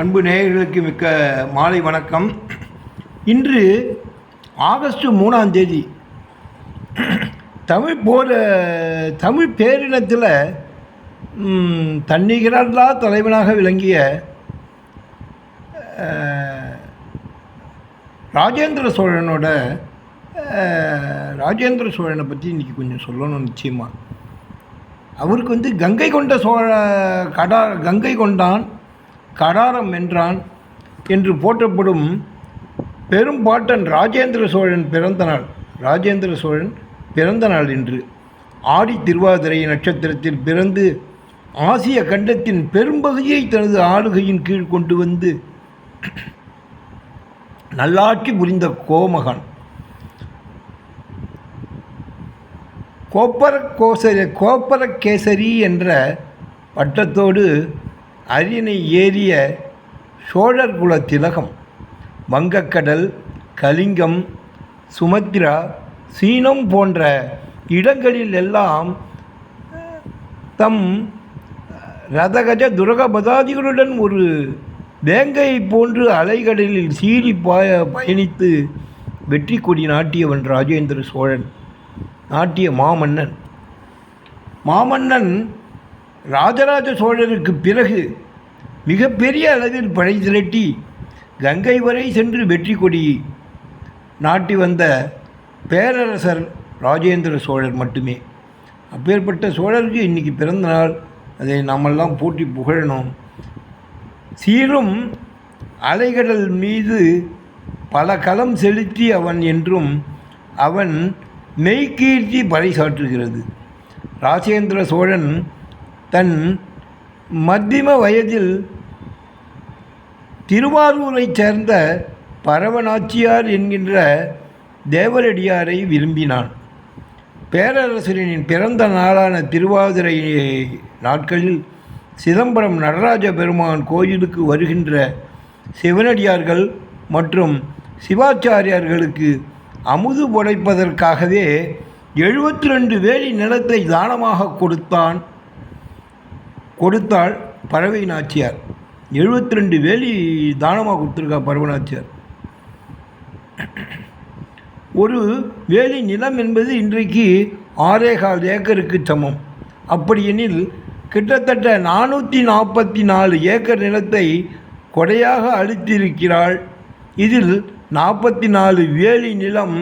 அன்பு நேயர்களுக்கு மிக்க மாலை வணக்கம். இன்று ஆகஸ்ட் மூணாம் தேதி தமிழ் போர் தமிழ் பேரினத்தில் தன்னிகரல்லா தலைவனாக விளங்கிய ராஜேந்திர சோழனோட ராஜேந்திர சோழனை பற்றி இன்றைக்கி கொஞ்சம் சொல்லணும் நிச்சயமாக அவருக்கு வந்து கங்கை கொண்ட சோழ கடா கங்கை கொண்டான் கடாரம் வென்றான் என்று போற்றப்படும் பெரும்பாட்டன் ராஜேந்திர சோழன் பிறந்த நாள். ராஜேந்திர சோழன் பிறந்த நாள் இன்று. ஆடி திருவாதிரை நட்சத்திரத்தில் பிறந்து ஆசிய கண்டத்தின் பெரும்பகுதியை தனது ஆளுகையின் கீழ் கொண்டு வந்து நல்லாட்சி புரிந்த கோமகன். கோப்பர கோசரி கோப்பரகேசரி என்ற பட்டத்தோடு அரியணை ஏறிய சோழர் குல திலகம் வங்கக்கடல் கலிங்கம் சுமத்ரா சீனம் போன்ற இடங்களில் எல்லாம் தம் ரதகஜ துரகபதாதிகளுடன் ஒரு வேங்கை போன்று அலைகடலில் சீறி பாய பயணித்து வெற்றி கொடி நாட்டியவன் ராஜேந்திர சோழன் நாட்டிய மாமன்னன். மாமன்னன் ராஜராஜ சோழருக்கு பிறகு மிகப்பெரிய அளவில் படை திரட்டி கங்கை வரை சென்று வெற்றி கொடி நாட்டி வந்த பேரரசர் ராஜேந்திர சோழர் மட்டுமே. அப்பேற்பட்ட சோழருக்கு இன்றைக்கி பிறந்த நாள். அதை நாமெல்லாம் போட்டி புகழணும். சீரும் அலைகடல் மீது பல களம் செலுத்தி அவன் என்றும் அவன் மெய்கீர்த்தி பறைசாற்றுகிறது ராஜேந்திர சோழன் தன் மத்தியம வயதில் திருவாரூரைச் சேர்ந்த பரவநாச்சியார் என்கின்ற தேவரடியாரை விரும்பினான். பேரரசரின் பிறந்த நாளான திருவாதிரை நாட்களில் சிதம்பரம் நடராஜ பெருமான் கோயிலுக்கு வருகின்ற சிவனடியார்கள் மற்றும் சிவாச்சாரியார்களுக்கு அமுது புடைப்பதற்காகவே எழுபத்தி ரெண்டு வேலி நிலத்தை தானமாக கொடுத்தான். கொடுத்தாள் பறவை நாச்சியார். எழுபத்தி ரெண்டு வேலி தானமாக கொடுத்துருக்கா பறவை நாச்சியார். ஒரு வேலி நிலம் என்பது இன்றைக்கு ஆறேகால் ஏக்கருக்கு சமம். அப்படியெனில் கிட்டத்தட்ட நானூற்றி நாற்பத்தி நாலு ஏக்கர் நிலத்தை கொடையாக அளித்திருக்கிறாள். இதில் நாற்பத்தி நாலு வேலி நிலம்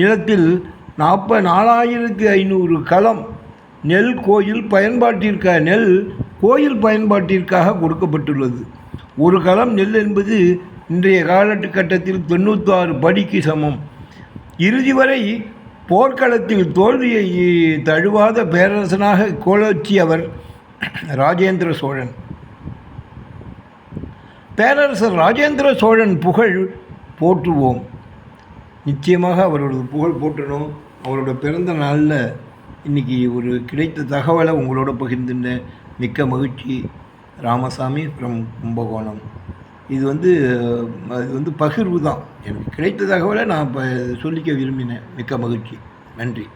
நிலத்தில் நாற்ப நாலாயிரத்தி ஐநூறு களம் நெல் கோயில் பயன்பாட்டிற்க? நெல் கோயில் பயன்பாட்டிற்காக கொடுக்கப்பட்டுள்ளது. ஒரு களம் நெல் என்பது இன்றைய காலகட்டத்தில் தொண்ணூத்தாறு படிக்கு சமம். இறுதி வரை போர்க்களத்தில் தோல்வியை தழுவாத பேரரசனாக கோலோச்சியவர் ராஜேந்திர சோழன். பேரரசர் ராஜேந்திர சோழன் புகழ் போற்றுவோம். நிச்சயமாக அவரோட புகழ் போற்றணும். அவரோட பிறந்த நாளில் இன்றைக்கி ஒரு கிடைத்த தகவலை உங்களோட பகிர்ந்துட்டேன். மிக்க மகிழ்ச்சி. ராமசாமி ஃப்ரம் கும்பகோணம். இது வந்து அது வந்து பகிர்வு தான். எனக்கு கிடைத்த தகவலை நான் இப்போ சொல்லிக்க விரும்பினேன். மிக்க மகிழ்ச்சி. நன்றி.